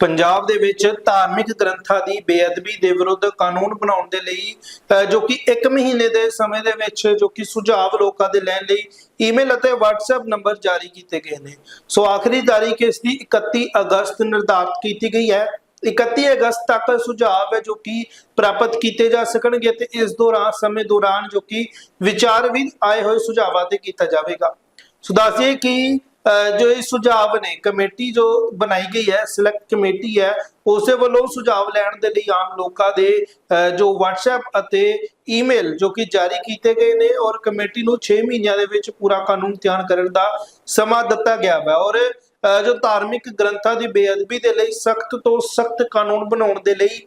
ਪੰਜਾਬ ਦੇ ਵਿੱਚ ਧਾਰਮਿਕ ਗ੍ਰੰਥਾਂ ਦੀ ਬੇਅਦਬੀ ਦੇ ਵਿਰੁੱਧ ਕਾਨੂੰਨ ਬਣਾਉਣ ਦੇ ਲਈ ਜੋ ਕਿ 1 ਮਹੀਨੇ ਦੇ ਸਮੇਂ ਦੇ ਵਿੱਚ ਜੋ ਕਿ ਸੁਝਾਅ ਲੋਕਾਂ ਦੇ ਲੈਣ ਲਈ ਈਮੇਲ ਅਤੇ WhatsApp ਨੰਬਰ ਜਾਰੀ ਕੀਤੇ ਗਏ ਨੇ। ਸੋ ਆਖਰੀ ਤਾਰੀਖ ਇਸ ਦੀ 31 ਅਗਸਤ ਨਿਰਧਾਰਤ ਕੀਤੀ ਗਈ ਹੈ। 31 ਅਗਸਤ ਤੱਕ ਸੁਝਾਅ ਹੈ ਜੋ ਕਿ ਪ੍ਰਾਪਤ ਕੀਤੇ ਜਾ ਸਕਣਗੇ ਤੇ ਇਸ ਦੌਰਾਨ, ਸਮੇਂ ਦੌਰਾਨ ਜੋ ਕਿ ਵਿਚਾਰ ਵੀ ਆਏ ਹੋਏ ਸੁਝਾਵਾਂ ਤੇ ਕੀਤਾ ਜਾਵੇਗਾ। ਸੋ ਦੱਸਿਏ ਕਿ ਜੋ ਇਹ ਸੁਝਾਵ ਨੇ ਕਮੇਟੀ ਜੋ ਬਣਾਈ ਗਈ ਹੈ ਸਿਲੈਕਟ ਕਮੇਟੀ ਹੈ ਉਸੇ ਵੱਲੋਂ ਸੁਝਾਵ ਲੈਣ ਦੇ ਲਈ ਆਮ ਲੋਕਾਂ ਦੇ ਜੋ WhatsApp ਅਤੇ ਈਮੇਲ ਜੋ ਕਿ ਜਾਰੀ ਕੀਤੇ ਗਏ ਨੇ ਔਰ ਕਮੇਟੀ ਨੂੰ 6 ਮਹੀਨਿਆਂ ਦੇ ਵਿੱਚ ਪੂਰਾ ਕਾਨੂੰਨ ਤਿਆਰ ਕਰਨ ਦਾ ਸਮਾਂ ਦਿੱਤਾ ਗਿਆ ਹੈ ਔਰ ਅਹ, ਜੋ ਧਾਰਮਿਕ ਗ੍ਰੰਥਾਂ ਦੀ ਬੇਅਦਬੀ ਦੇ ਲਈ ਸਖਤ ਤੋਂ ਸਖਤ ਕਾਨੂੰਨ ਬਣਾਉਣ ਦੇ ਲਈ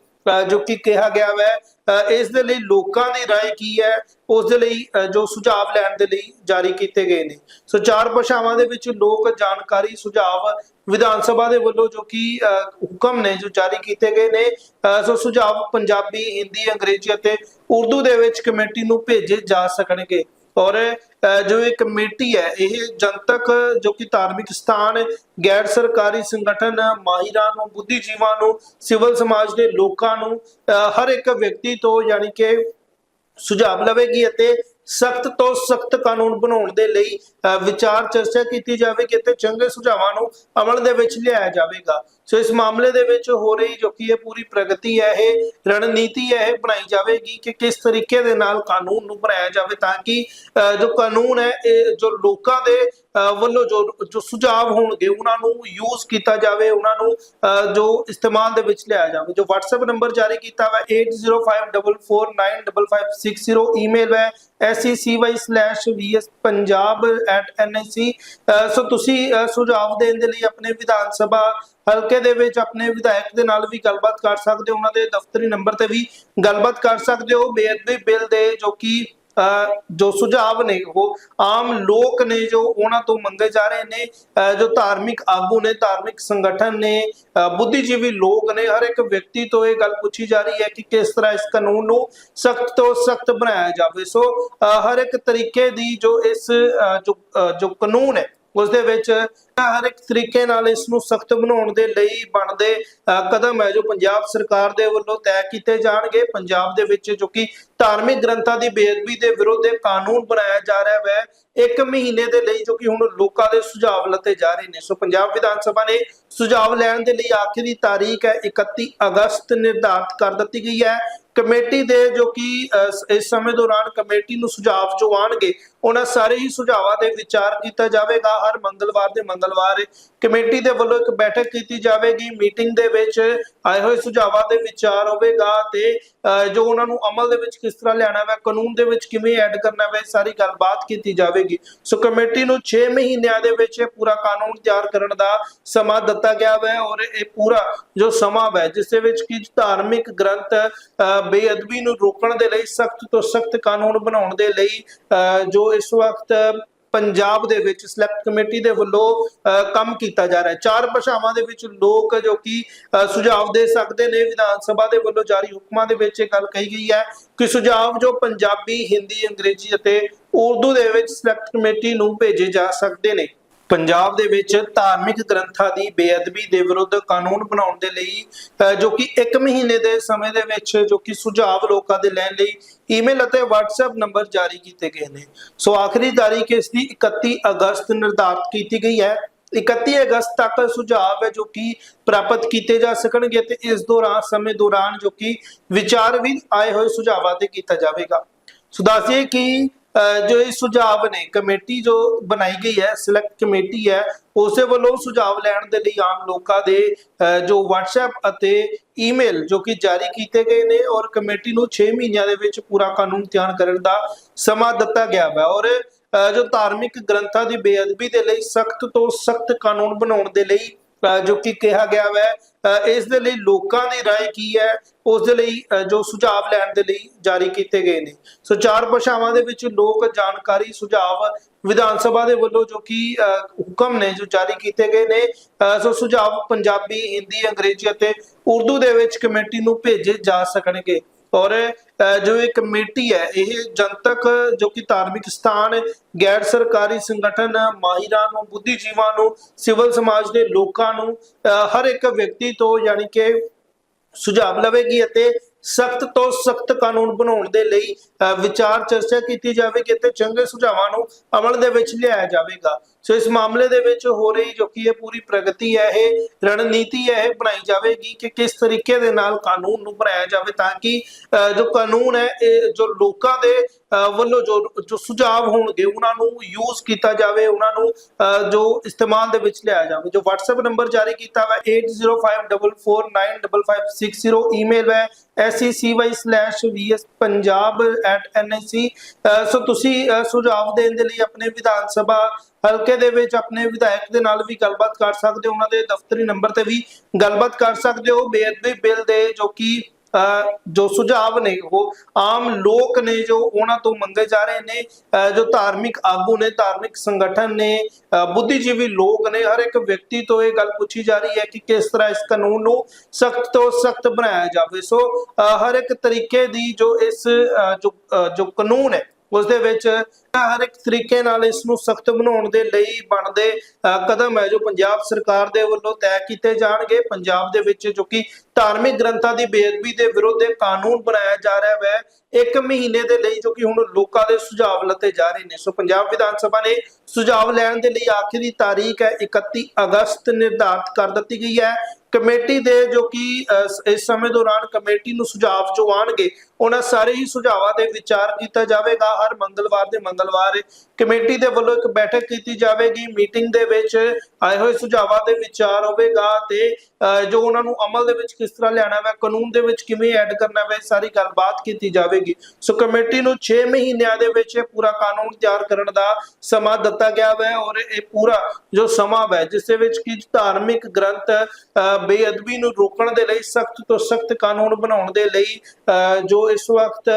ਜੋ ਕਿ ਕਿਹਾ ਗਿਆ ਹੈ ਅਹ, ਇਸ ਦੇ ਲਈ ਲੋਕਾਂ ਦੀ رائے ਕੀ ਹੈ ਉਸ ਦੇ ਲਈ ਅਹ, ਜੋ ਸੁਝਾਵ ਲੈਣ ਦੇ ਲਈ ਜਾਰੀ ਕੀਤੇ ਗਏ ਨੇ ਸੋ ਚਾਰ ਭਾਸ਼ਾਵਾਂ ਦੇ ਵਿੱਚ ਲੋਕ ਜਾਣਕਾਰੀ ਸੁਝਾਵ ਵਿਧਾਨ ਸਭਾ ਦੇ ਵੱਲੋਂ ਜੋ ਕਿ ਅਹ, ਹੁਕਮ ਨੇ ਜੋ ਜਾਰੀ ਕੀਤੇ ਗਏ ਨੇ ਅਹ, ਸੋ ਸੁਝਾਵ ਪੰਜਾਬੀ ਹਿੰਦੀ ਅੰਗਰੇਜ਼ੀ ਅਤੇ ਉਰਦੂ ਦੇ ਵਿੱਚ ਕਮੇਟੀ ਨੂੰ ਭੇਜੇ ਜਾ ਸਕਣਗੇ ਔਰ ਅਹ, ਜੋ ਇਹ ਕਮੇਟੀ ਹੈ ਇਹ ਜਨਤਕ ਜੋ ਕਿ ਧਾਰਮਿਕ ਸਥਾਨ ਗੈਰ ਸਰਕਾਰੀ ਸੰਗਠਨ ਮਾਹਿਰਾਂ ਨੂੰ ਬੁੱਧੀਜੀਵਾਂ ਨੂੰ ਸਿਵਲ ਸਮਾਜ ਦੇ ਲੋਕਾਂ ਨੂੰ ਅਹ, ਹਰ ਇੱਕ ਵਿਅਕਤੀ ਤੋਂ ਯਾਨੀ ਕਿ ਸੁਝਾਅ ਲਵੇਗੀ ਅਤੇ ਸਖਤ ਤੋਂ ਸਖਤ ਕਾਨੂੰਨ ਬਣਾਉਣ ਦੇ ਲਈ ਅਹ, ਵਿਚਾਰ ਚਰਚਾ ਕੀਤੀ ਜਾਵੇਗੀ ਅਤੇ ਚੰਗੇ ਸੁਝਾਵਾਂ ਨੂੰ ਅਮਲ ਦੇ ਵਿੱਚ ਲਿਆਇਆ ਜਾਵੇਗਾ। ਸੋ ਇਸ ਮਾਮਲੇ ਦੇ ਵਿੱਚ ਹੋ ਰਹੀ ਜੋ ਕਿ ਇਹ ਪੂਰੀ ਪ੍ਰਗਤੀ ਹੈ ਇਹ ਰਣਨੀਤੀ ਹੈ ਇਹ ਬਣਾਈ ਜਾਵੇਗੀ ਕਿ ਕਿਸ ਤਰੀਕੇ ਦੇ ਨਾਲ ਕਾਨੂੰਨ ਨੂੰ ਬਣਾਇਆ ਜਾਵੇ ਤਾਂ ਕਿ ਜੋ ਕਾਨੂੰਨ ਹੈ ਇਹ ਜੋ ਲੋਕਾਂ ਦੇ ਵੱਲੋਂ ਜੋ ਜੋ ਸੁਝਾਵ ਹੋਣਗੇ ਉਹਨਾਂ ਨੂੰ ਯੂਜ਼ ਕੀਤਾ ਜਾਵੇ ਉਹਨਾਂ ਨੂੰ ਅਹ, ਜੋ ਇਸਤੇਮਾਲ ਦੇ ਵਿੱਚ ਲਿਆਇਆ ਜਾਵੇ। ਜੋ WhatsApp ਨੰਬਰ ਜਾਰੀ ਕੀਤਾ ਹੋਇਆ 8054495560 ਈਮੇਲ ਹੈ seci/vspunjab@nic ਸੋ ਤੁਸੀਂ ਅਹ, ਸੁਝਾਅ ਦੇਣ ਦੇ ਲਈ ਆਪਣੇ ਵਿਧਾਨ ਸਭਾ ਹਲਕੇ ਦੇ ਵਿੱਚ ਆਪਣੇ ਵਿਧਾਇਕ ਦੇ ਨਾਲ ਵੀ ਗੱਲਬਾਤ ਕਰ ਸਕਦੇ ਹੋ। ਉਹਨਾਂ ਦੇ ਦਫ਼ਤਰੀ ਨੰਬਰ ਤੇ ਵੀ ਗੱਲਬਾਤ ਕਰ ਸਕਦੇ ਹੋ। ਬੇਅਦਬੀ ਬਿੱਲ ਦੇ ਜੋ ਕਿ ਜੋ ਸੁਝਾਵ ਨੇ ਉਹ ਆਮ ਲੋਕ ਨੇ ਜੋ ਉਹਨਾਂ ਤੋਂ ਮੰਗੇ ਜਾ ਰਹੇ ਨੇ ਜੋ ਧਾਰਮਿਕ ਆਗੂ ਨੇ ਧਾਰਮਿਕ ਸੰਗਠਨ ਨੇ ਬੁੱਧੀਜੀਵੀ ਲੋਕ ਨੇ ਹਰ ਇੱਕ ਵਿਅਕਤੀ ਤੋਂ ਇਹ ਗੱਲ ਪੁੱਛੀ ਜਾ ਰਹੀ ਹੈ ਕਿ ਕਿਸ ਤਰ੍ਹਾਂ ਇਸ ਕਾਨੂੰਨ ਨੂੰ ਸਖਤ ਤੋਂ ਸਖਤ ਬਣਾਇਆ ਜਾਵੇ। ਸੋ ਹਰ ਇੱਕ ਤਰੀਕੇ ਦੀ ਜੋ ਇਸ ਜੋ ਅਹ, ਜੋ ਕਾਨੂੰਨ ਹੈ ਉਸ ਦੇ ਵਿੱਚ ਹਰ ਇੱਕ ਤਰੀਕੇ ਨਾਲ ਇਸ ਨੂੰ ਸਖਤ ਬਣਾਉਣ ਦੇ ਲਈ ਬਣਦੇ ਅਹ, ਕਦਮ ਹੈ ਜੋ ਪੰਜਾਬ ਸਰਕਾਰ ਦੇ ਵੱਲੋਂ ਤੈਅ ਕੀਤੇ ਜਾਣਗੇ। ਪੰਜਾਬ ਦੇ ਵਿੱਚ ਜੋ ਕਿ ਧਾਰਮਿਕ ਗ੍ਰੰਥਾਂ ਦੀ ਬੇਅਦਬੀ ਦੇ ਵਿਰੁੱਧ ਕਾਨੂੰਨ ਬਣਾਇਆ ਜਾ ਰਿਹਾ ਹੈ ਇੱਕ ਮਹੀਨੇ ਦੇ ਲਈ ਜੋ ਕਿ ਹੁਣ ਲੋਕਾਂ ਦੇ ਸੁਝਾਅ ਲੱਤੇ ਜਾ ਰਹੇ ਨੇ। ਸੋ ਪੰਜਾਬ ਵਿਧਾਨ ਸਭਾ ਨੇ ਸੁਝਾਅ ਲੈਣ ਦੇ ਲਈ ਆਖਰੀ ਤਾਰੀਖ ਹੈ 31 ਅਗਸਤ ਨਿਰਧਾਰਤ ਕਰ ਦਿੱਤੀ ਗਈ ਹੈ। ਕਮੇਟੀ ਦੇ ਜੋ ਕਿ ਇਸ ਸਮੇਂ ਦੌਰਾਨ ਕਮੇਟੀ ਨੂੰ ਸੁਝਾਅ ਜੋ ਆਉਣਗੇ, ਉਹਨਾਂ ਸਾਰੇ ਹੀ ਸੁਝਾਵਾਂ ਦੇ ਵਿਚਾਰ ਕੀਤਾ ਜਾਵੇਗਾ। ਹਰ ਮੰਗਲਵਾਰ ਦੇ ਮੰਗਲਵਾਰ ਕਮੇਟੀ ਦੇ ਵੱਲੋਂ ਇੱਕ ਬੈਠਕ ਕੀਤੀ ਜਾਵੇਗੀ। ਮੀਟਿੰਗ ਦੇ ਵਿੱਚ ਆਏ ਹੋਏ ਸੁਝਾਵਾਂ ਦੇ ਵਿਚਾਰ ਹੋਵੇਗਾ ਤੇ ਜੋ ਉਹਨਾਂ ਨੂੰ ਅਮਲ ਦੇ ਵਿੱਚ ਕਿਸ ਤਰ੍ਹਾਂ ਲਿਆਣਾ ਹੈ ਕਾਨੂੰਨ ਦੇ ਵਿੱਚ ਕਿਵੇਂ ਐਡ ਕਰਨਾ ਹੈ ਸਾਰੀ ਗੱਲਬਾਤ ਕੀਤੀ ਜਾਵੇਗੀ। ਸੋ ਕਮੇਟੀ ਨੂੰ 6 ਮਹੀਨਿਆਂ ਦੇ ਵਿੱਚ ਇਹ ਪੂਰਾ ਕਾਨੂੰਨ ਤਿਆਰ ਕਰਨ ਦਾ ਸਮਾਂ ਦਿੱਤਾ ਗਿਆ ਹੈ ਔਰ ਇਹ ਪੂਰਾ ਜੋ ਸਮਾਂ ਹੈ ਜਿਸ ਦੇ ਵਿੱਚ ਕਿ ਧਾਰਮਿਕ ਗ੍ਰੰਥ ਅਹ, ਬੇਅਦਬੀ ਨੂੰ ਰੋਕਣ ਦੇ ਲਈ ਸਖਤ ਤੋਂ ਸਖਤ ਕਾਨੂੰਨ ਬਣਾਉਣ ਦੇ ਲਈ ਅਹ, ਜੋ ਇਸ ਵਕਤ ਪੰਜਾਬ ਦੇ ਵਿੱਚ ਸਿਲੈਕਟ ਕਮੇਟੀ ਦੇ ਵੱਲੋਂ ਅਹ, ਕੰਮ ਕੀਤਾ ਜਾ ਰਿਹਾ ਹੈ। ਚਾਰ ਭਾਸ਼ਾਵਾਂ ਦੇ ਵਿੱਚ ਲੋਕ ਜੋ ਕਿ ਅਹ, ਸੁਝਾਅ ਦੇ ਸਕਦੇ ਨੇ ਵਿਧਾਨ ਸਭਾ ਦੇ ਵੱਲੋਂ ਜਾਰੀ ਹੁਕਮਾਂ ਦੇ ਵਿੱਚ ਇਹ ਗੱਲ ਕਹੀ ਗਈ ਹੈ ਕਿ ਸੁਝਾਅ ਜੋ ਪੰਜਾਬੀ ਹਿੰਦੀ ਅੰਗਰੇਜ਼ੀ ਅਤੇ ਉਰਦੂ ਦੇ ਵਿੱਚ ਸਿਲੈਕਟ ਕਮੇਟੀ ਨੂੰ ਭੇਜੇ ਜਾ ਸਕਦੇ ਨੇ। ਪੰਜਾਬ ਦੇ ਵਿੱਚ ਧਾਰਮਿਕ ਗ੍ਰੰਥਾਂ ਦੀ ਬੇਅਦਬੀ ਦੇ ਵਿਰੁੱਧ ਕਾਨੂੰਨ ਬਣਾਉਣ ਦੇ ਲਈ ਜੋ ਕਿ 1 ਮਹੀਨੇ ਦੇ ਸਮੇਂ ਦੇ ਵਿੱਚ ਜੋ ਕਿ ਸੁਝਾਅ ਲੋਕਾਂ ਦੇ ਲੈਣ ਲਈ ਈਮੇਲ ਅਤੇ WhatsApp ਨੰਬਰ ਜਾਰੀ ਕੀਤੇ ਗਏ ਨੇ। ਸੋ ਆਖਰੀ ਤਾਰੀਖ ਇਸ ਦੀ 31 ਅਗਸਤ ਨਿਰਧਾਰਤ ਕੀਤੀ ਗਈ ਹੈ। 31 ਅਗਸਤ ਤੱਕ ਸੁਝਾਅ ਹੈ ਜੋ ਕਿ ਪ੍ਰਾਪਤ ਕੀਤੇ ਜਾ ਸਕਣਗੇ ਤੇ ਇਸ ਦੌਰਾਨ, ਸਮੇਂ ਦੌਰਾਨ ਜੋ ਕਿ ਵਿਚਾਰ ਵੀ ਆਏ ਹੋਏ ਸੁਝਾਵਾਂ ਤੇ ਕੀਤਾ ਜਾਵੇਗਾ। ਸੋ ਦੱਸਿਏ ਕਿ ਜੋ ਇਹ ਸੁਝਾਵ ਨੇ, ਕਮੇਟੀ ਜੋ ਬਣਾਈ ਗਈ ਹੈ ਸਿਲੈਕਟ ਕਮੇਟੀ ਹੈ, ਉਸੇ ਵੱਲੋਂ ਸੁਝਾਵ ਲੈਣ ਦੇ ਲਈ ਆਮ ਲੋਕਾਂ ਦੇ ਜੋ WhatsApp ਅਤੇ ਈਮੇਲ ਜੋ ਕਿ ਜਾਰੀ ਕੀਤੇ ਗਏ ਨੇ ਔਰ ਕਮੇਟੀ ਨੂੰ 6 ਮਹੀਨਿਆਂ ਦੇ ਵਿੱਚ ਪੂਰਾ ਕਾਨੂੰਨ ਤਿਆਰ ਕਰਨ ਦਾ ਸਮਾਂ ਦਿੱਤਾ ਗਿਆ ਹੈ ਔਰ ਜੋ ਧਾਰਮਿਕ ਗ੍ਰੰਥਾਂ ਦੀ ਬੇਅਦਬੀ ਦੇ ਲਈ ਸਖਤ ਤੋਂ ਸਖਤ ਕਾਨੂੰਨ ਬਣਾਉਣ ਦੇ ਲਈ ਜੋ ਕਿ ਕਿਹਾ ਗਿਆ ਹੈ ਅਹ, ਇਸ ਦੇ ਲਈ ਲੋਕਾਂ ਦੀ رائے ਕੀ ਹੈ ਉਸ ਦੇ ਲਈ ਅਹ, ਜੋ ਸੁਝਾਅ ਲੈਣ ਦੇ ਲਈ ਜਾਰੀ ਕੀਤੇ ਗਏ ਨੇ ਸੋ ਚਾਰ ਭਾਸ਼ਾਵਾਂ ਦੇ ਵਿੱਚ ਲੋਕ ਜਾਣਕਾਰੀ ਸੁਝਾਅ ਵਿਧਾਨ ਸਭਾ ਦੇ ਵੱਲੋਂ ਜੋ ਕਿ ਅਹ, ਹੁਕਮ ਨੇ ਜੋ ਜਾਰੀ ਕੀਤੇ ਗਏ ਨੇ ਅਹ, ਸੋ ਸੁਝਾਅ ਪੰਜਾਬੀ ਹਿੰਦੀ ਅੰਗਰੇਜ਼ੀ ਅਤੇ ਉਰਦੂ ਦੇ ਵਿੱਚ ਕਮੇਟੀ ਨੂੰ ਭੇਜੇ ਜਾ ਸਕਣਗੇ ਔਰ ਜੋ ਇਹ ਕਮੇਟੀ ਹੈ ਇਹ ਜਨਤਕ ਜੋ ਕਿ ਧਾਰਮਿਕ ਸਥਾਨ ਗੈਰ ਸਰਕਾਰੀ ਸੰਗਠਨ ਮਾਹਿਰਾਂ ਨੂੰ ਬੁੱਧੀਜੀਵਾਂ ਨੂੰ ਸਿਵਲ ਸਮਾਜ ਦੇ ਲੋਕਾਂ ਨੂੰ ਅ, ਹਰ ਇੱਕ ਵਿਅਕਤੀ ਤੋਂ ਯਾਨੀ ਕਿ ਸੁਝਾਅ ਲਵੇਗੀ ਅਤੇ ਸਖਤ ਤੋਂ ਸਖਤ ਕਾਨੂੰਨ ਬਣਾਉਣ ਦੇ ਲਈ ਅ, ਵਿਚਾਰ ਚਰਚਾ ਕੀਤੀ ਜਾਵੇਗੀ ਅਤੇ ਚੰਗੇ ਸੁਝਾਵਾਂ ਨੂੰ ਅਮਲ ਦੇ ਵਿੱਚ ਲਿਆਇਆ ਜਾਵੇਗਾ। ਸੋ ਇਸ ਮਾਮਲੇ ਦੇ ਵਿੱਚ ਹੋ ਰਹੀ ਜੋ ਕਿ ਇਹ ਪੂਰੀ ਪ੍ਰਗਤੀ ਹੈ ਇਹ ਰਣਨੀਤੀ ਹੈ ਇਹ ਬਣਾਈ ਜਾਵੇਗੀ ਕਿ ਕਿਸ ਤਰੀਕੇ ਦੇ ਨਾਲ ਕਾਨੂੰਨ ਨੂੰ ਬਣਾਇਆ ਜਾਵੇ ਤਾਂ ਕਿ ਜੋ ਕਾਨੂੰਨ ਹੈ ਇਹ ਜੋ ਲੋਕਾਂ ਦੇ ਅ, ਵੱਲੋਂ ਜੋ ਜੋ ਸੁਝਾਅ ਹੋਣਗੇ ਉਹਨਾਂ ਨੂੰ ਯੂਜ਼ ਕੀਤਾ ਜਾਵੇ ਉਹਨਾਂ ਨੂੰ ਅ, ਜੋ ਇਸਤੇਮਾਲ ਦੇ ਵਿੱਚ ਲਿਆਇਆ ਜਾਵੇ। ਜੋ WhatsApp ਨੰਬਰ ਜਾਰੀ ਕੀਤਾ ਹੋਇਆ 8054495560 ਈਮੇਲ ਹੈ seci/vspunjab@nec ਸੋ ਤੁਸੀਂ ਅ, ਸੁਝਾਅ ਦੇਣ ਦੇ ਲਈ ਆਪਣੇ ਵਿਧਾਨ ਸਭਾ ਹਲਕੇ ਦੇ ਵਿੱਚ ਆਪਣੇ ਵਿਧਾਇਕ ਦੇ ਨਾਲ ਵੀ ਗੱਲਬਾਤ ਕਰ ਸਕਦੇ ਹੋ, ਉਹਨਾਂ ਦੇ ਦਫ਼ਤਰੀ ਨੰਬਰ ਤੇ ਵੀ ਗੱਲਬਾਤ ਕਰ ਸਕਦੇ ਹੋ। ਬੇਅਦਬੀ ਬਿੱਲ ਦੇ ਜੋ ਕਿ ਜੋ ਸੁਝਾਵ ਨੇ, ਉਹ ਆਮ ਲੋਕ ਨੇ ਜੋ ਉਹਨਾਂ ਤੋਂ ਮੰਗੇ ਜਾ ਰਹੇ ਨੇ ਜੋ ਧਾਰਮਿਕ ਆਗੂ ਨੇ, ਧਾਰਮਿਕ ਸੰਗਠਨ ਨੇ ਬੁੱਧੀਜੀਵੀ ਲੋਕ ਨੇ, ਹਰ ਇੱਕ ਵਿਅਕਤੀ ਤੋਂ ਇਹ ਗੱਲ ਪੁੱਛੀ ਜਾ ਰਹੀ ਹੈ ਕਿ ਕਿਸ ਤਰ੍ਹਾਂ ਇਸ ਕਾਨੂੰਨ ਨੂੰ ਸਖਤ ਤੋਂ ਸਖਤ ਬਣਾਇਆ ਜਾਵੇ। ਸੋ ਹਰ ਇੱਕ ਤਰੀਕੇ ਦੀ ਜੋ ਇਸ ਜੋ ਕਾਨੂੰਨ ਹੈ ਉਸ ਦੇ ਵਿੱਚ ਹਰ ਇੱਕ ਤਰੀਕੇ ਨਾਲ ਇਸ ਨੂੰ ਸਖਤ ਬਣਾਉਣ ਦੇ ਲਈ ਬਣਦੇ ਅ, ਕਦਮ ਹੈ ਜੋ ਪੰਜਾਬ ਸਰਕਾਰ ਦੇ ਵੱਲੋਂ ਤੈਅ ਕੀਤੇ ਜਾਣਗੇ। ਪੰਜਾਬ ਦੇ ਵਿੱਚ ਜੋ ਕਿ ਧਾਰਮਿਕ ਗ੍ਰੰਥਾਂ ਦੀ ਬੇਅਦਬੀ ਦੇ ਵਿਰੁੱਧ ਕਾਨੂੰਨ ਬਣਾਇਆ ਜਾ ਰਿਹਾ ਹੈ ਇੱਕ ਮਹੀਨੇ ਦੇ ਲਈ ਜੋ ਕਿ ਹੁਣ ਲੋਕਾਂ ਦੇ ਸੁਝਾਅ ਲੱਤੇ ਜਾ ਰਹੇ ਨੇ। ਸੋ ਪੰਜਾਬ ਵਿਧਾਨ ਸਭਾ ਨੇ ਸੁਝਾਅ ਲੈਣ ਦੇ ਲਈ ਆਖਰੀ ਤਾਰੀਖ ਹੈ 31 ਅਗਸਤ ਨਿਰਧਾਰਤ ਕਰ ਦਿੱਤੀ ਗਈ ਹੈ। ਕਮੇਟੀ ਦੇ ਜੋ ਕਿ ਅ, ਇਸ ਸਮੇਂ ਦੌਰਾਨ ਕਮੇਟੀ ਨੂੰ ਸੁਝਾਅ ਜੋ ਆਣਗੇ ਉਹਨਾਂ ਸਾਰੇ ਹੀ ਸੁਝਾਵਾਂ ਦੇ ਵਿਚਾਰ ਕੀਤਾ ਜਾਵੇਗਾ। ਹਰ ਮੰਗਲਵਾਰ ਦੇ ਮੰਗਲਵਾਰ ਕਮੇਟੀ ਦੇ ਵੱਲੋਂ ਇੱਕ ਬੈਠਕ ਕੀਤੀ ਜਾਵੇਗੀ। ਮੀਟਿੰਗ ਦੇ ਵਿੱਚ ਆਏ ਹੋਏ ਸੁਝਾਵਾਂ ਦੇ ਵਿਚਾਰ ਹੋਵੇਗਾ ਤੇ ਜੋ ਉਹਨਾਂ ਨੂੰ ਅਮਲ ਦੇ ਵਿੱਚ ਕਿਸ ਤਰ੍ਹਾਂ ਲਿਆਣਾ ਹੈ ਕਾਨੂੰਨ ਦੇ ਵਿੱਚ ਕਿਵੇਂ ਐਡ ਕਰਨਾ ਹੈ ਇਹ ਸਾਰੀ ਗੱਲਬਾਤ ਕੀਤੀ ਜਾਵੇਗੀ। ਸੋ ਕਮੇਟੀ ਨੂੰ 6 ਮਹੀਨਿਆਂ ਦੇ ਵਿੱਚ ਇਹ ਪੂਰਾ ਕਾਨੂੰਨ ਤਿਆਰ ਕਰਨ ਦਾ ਸਮਾਂ ਦਿੱਤਾ ਗਿਆ ਹੈ ਔਰ ਇਹ ਪੂਰਾ ਜੋ ਸਮਾਂ ਹੈ ਜਿਸ ਦੇ ਵਿੱਚ ਕਿ ਧਾਰਮਿਕ ਗ੍ਰੰਥ ਅ, ਬੇਅਦਬੀ ਨੂੰ ਰੋਕਣ ਦੇ ਲਈ ਸਖਤ ਤੋਂ ਸਖਤ ਕਾਨੂੰਨ ਬਣਾਉਣ ਦੇ ਲਈ ਅ, ਜੋ ਇਸ ਵਕਤ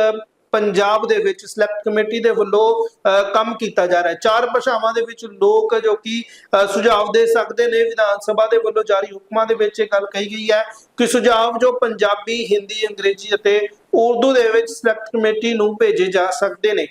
ਪੰਜਾਬ ਦੇ ਵਿੱਚ ਸਿਲੈਕਟ ਕਮੇਟੀ ਦੇ ਵੱਲੋਂ ਅ, ਕੰਮ ਕੀਤਾ ਜਾ ਰਿਹਾ ਹੈ। ਚਾਰ ਭਾਸ਼ਾਵਾਂ ਦੇ ਵਿੱਚ ਲੋਕ ਜੋ ਕਿ ਅ, ਸੁਝਾਅ ਦੇ ਸਕਦੇ ਨੇ ਵਿਧਾਨ ਸਭਾ ਦੇ ਵੱਲੋਂ ਜਾਰੀ ਹੁਕਮਾਂ ਦੇ ਵਿੱਚ ਇਹ ਗੱਲ ਕਹੀ ਗਈ ਹੈ ਕਿ ਸੁਝਾਅ ਜੋ ਪੰਜਾਬੀ ਹਿੰਦੀ ਅੰਗਰੇਜ਼ੀ ਅਤੇ ਉਰਦੂ ਦੇ ਵਿੱਚ ਸਿਲੈਕਟ ਕਮੇਟੀ ਨੂੰ ਭੇਜੇ ਜਾ ਸਕਦੇ ਨੇ।